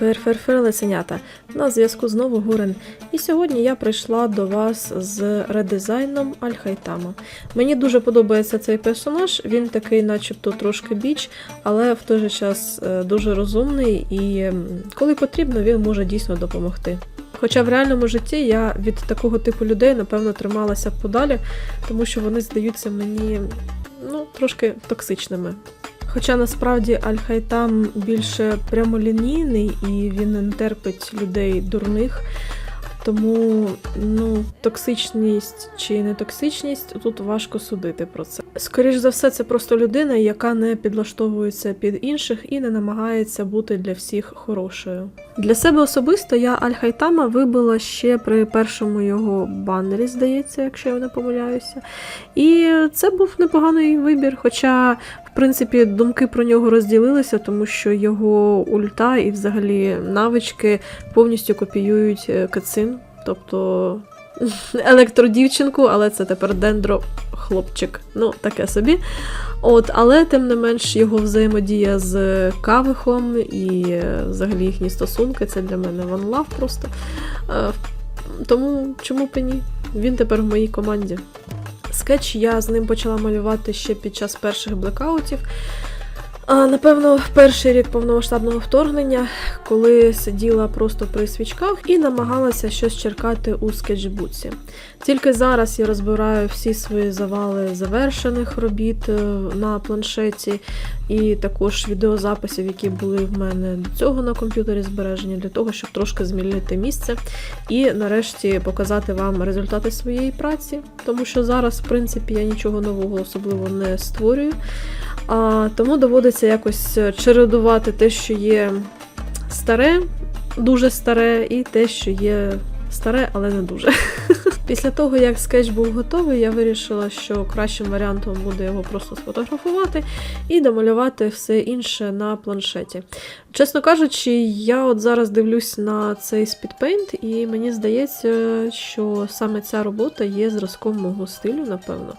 Фер-фер-фер, лисенята. На зв'язку знову Гурен. І сьогодні я прийшла до вас з редизайном Альхайтама. Мені дуже подобається цей персонаж, він такий, начебто, трошки біч, але в той же час е, дуже розумний і коли потрібно, він може дійсно допомогти. Хоча в реальному житті я від такого типу людей, напевно, трималася подалі, тому що вони здаються мені ну, трошки токсичними. Хоча насправді Аль-Хайтам більше прямолінійний і він не терпить людей дурних. Тому ну, токсичність чи не токсичність тут важко судити про це. Скоріш за все, це просто людина, яка не підлаштовується під інших і не намагається бути для всіх хорошою. Для себе особисто я Аль-Хайтама вибила ще при першому його баннері, здається, якщо я не помиляюся. І це був непоганий вибір. Хоча, в принципі, думки про нього розділилися, тому що його ульта і взагалі навички повністю копіюють е, Кацин, тобто електродівчинку, але це тепер дендро хлопчик. Ну, таке собі. От, але тим не менш його взаємодія з Кавихом і е, взагалі їхні стосунки це для мене love просто. Е, Тому чому б і ні? Він тепер в моїй команді. Скетч я з ним почала малювати ще під час перших блекаутів. А, напевно, перший рік повномасштабного вторгнення, коли сиділа просто при свічках і намагалася щось черкати у скетчбуці. Тільки зараз я розбираю всі свої завали завершених робіт е, на планшеті, і також відеозаписів, які були в мене до цього на комп'ютері збережені, для того, щоб трошки змінити місце і нарешті показати вам результати своєї праці, тому що зараз, в принципі, я нічого нового особливо не створюю. А, тому доводиться якось чередувати те, що є старе, дуже старе, і те, що є старе, але не дуже. Після того, як скетч був готовий, я вирішила, що кращим варіантом буде його просто сфотографувати і домалювати все інше на планшеті. Чесно кажучи, я от зараз дивлюсь на цей спідпейнт, і мені здається, що саме ця робота є зразком мого стилю, напевно.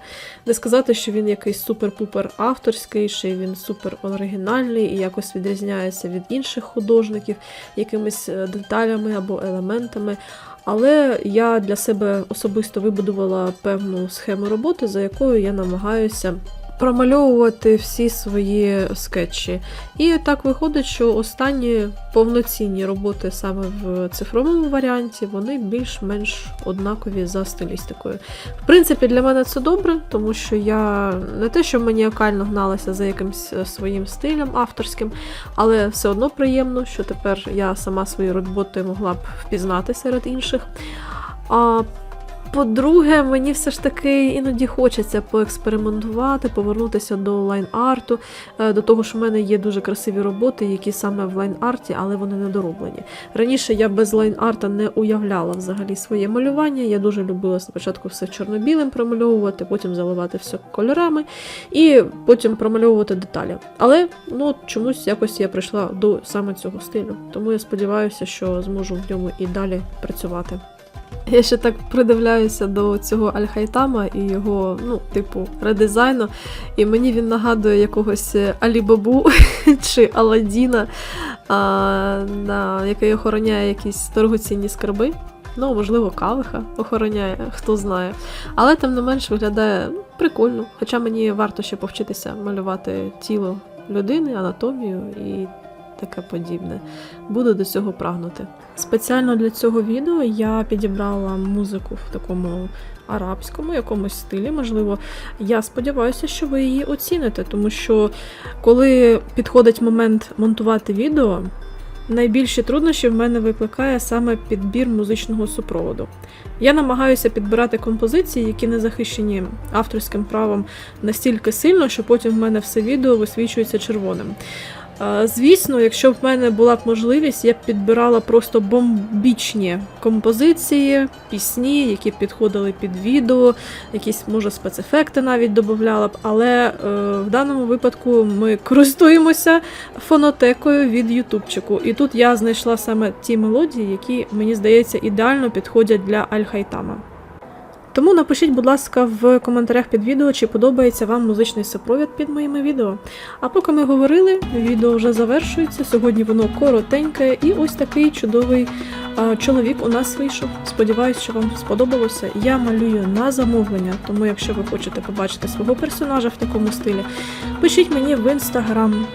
Не сказати, що він якийсь супер-пупер авторський, що він супер оригінальний і якось відрізняється від інших художників якимись е, деталями або елементами. Але я для себе особисто вибудувала певну схему роботи, за якою я намагаюся промальовувати всі свої скетчі. І так виходить, що останні повноцінні роботи саме в цифровому варіанті, вони більш-менш однакові за стилістикою. В принципі, для мене це добре, тому що я не те, що маніакально гналася за якимсь е, своїм стилем авторським, але все одно приємно, що тепер я сама свої роботи могла б впізнати серед інших. А по-друге, мені все ж таки іноді хочеться поекспериментувати, повернутися до лайн-арту, е, до того, що в мене є дуже красиві роботи, які саме в лайн-арті, але вони не дороблені. Раніше я без лайн-арта не уявляла взагалі своє малювання. Я дуже любила спочатку все чорно-білим промальовувати, потім заливати все кольорами і потім промальовувати деталі. Але ну, чомусь якось я прийшла до саме цього стилю. Тому я сподіваюся, що зможу в ньому і далі працювати. Я ще так придивляюся до цього Альхайтама і його, ну, типу, редизайну. І мені він нагадує якогось Алібабу чи Аладдіна, який охороняє якісь дорогоцінні скарби. Ну, можливо, кавиха охороняє, хто знає. Але тим не менш виглядає ну, прикольно. Хоча мені варто ще повчитися малювати тіло людини, анатомію і таке подібне. Буду до цього прагнути. Спеціально для цього відео я підібрала музику в такому арабському якомусь стилі. Можливо, я сподіваюся, що ви її оціните, тому що коли підходить момент монтувати відео, найбільші труднощі в мене викликає саме підбір музичного супроводу. Я намагаюся підбирати композиції, які не захищені авторським правом настільки сильно, що потім в мене все відео висвічується червоним. Звісно, якщо б в мене була б можливість, я б підбирала просто бомбічні композиції, пісні, які б підходили під відео, якісь, може, спецефекти навіть додавала б. Але е, в даному випадку ми користуємося фонотекою від Ютубчику. І тут я знайшла саме ті мелодії, які, мені здається, ідеально підходять для Аль-Хайтама. Тому напишіть, будь ласка, в коментарях під відео, чи подобається вам музичний супровід під моїми відео. А поки ми говорили, відео вже завершується. Сьогодні воно коротеньке, і ось такий чудовий чоловік у нас вийшов. Сподіваюсь, що вам сподобалося. Я малюю на замовлення, тому якщо ви хочете побачити свого персонажа в такому стилі, пишіть мені в інстаграм.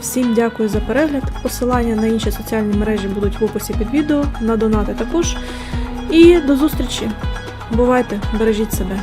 Всім дякую за перегляд. Посилання на інші соціальні мережі будуть в описі під відео, на донати також. І до зустрічі! Бувайте, бережіть себе.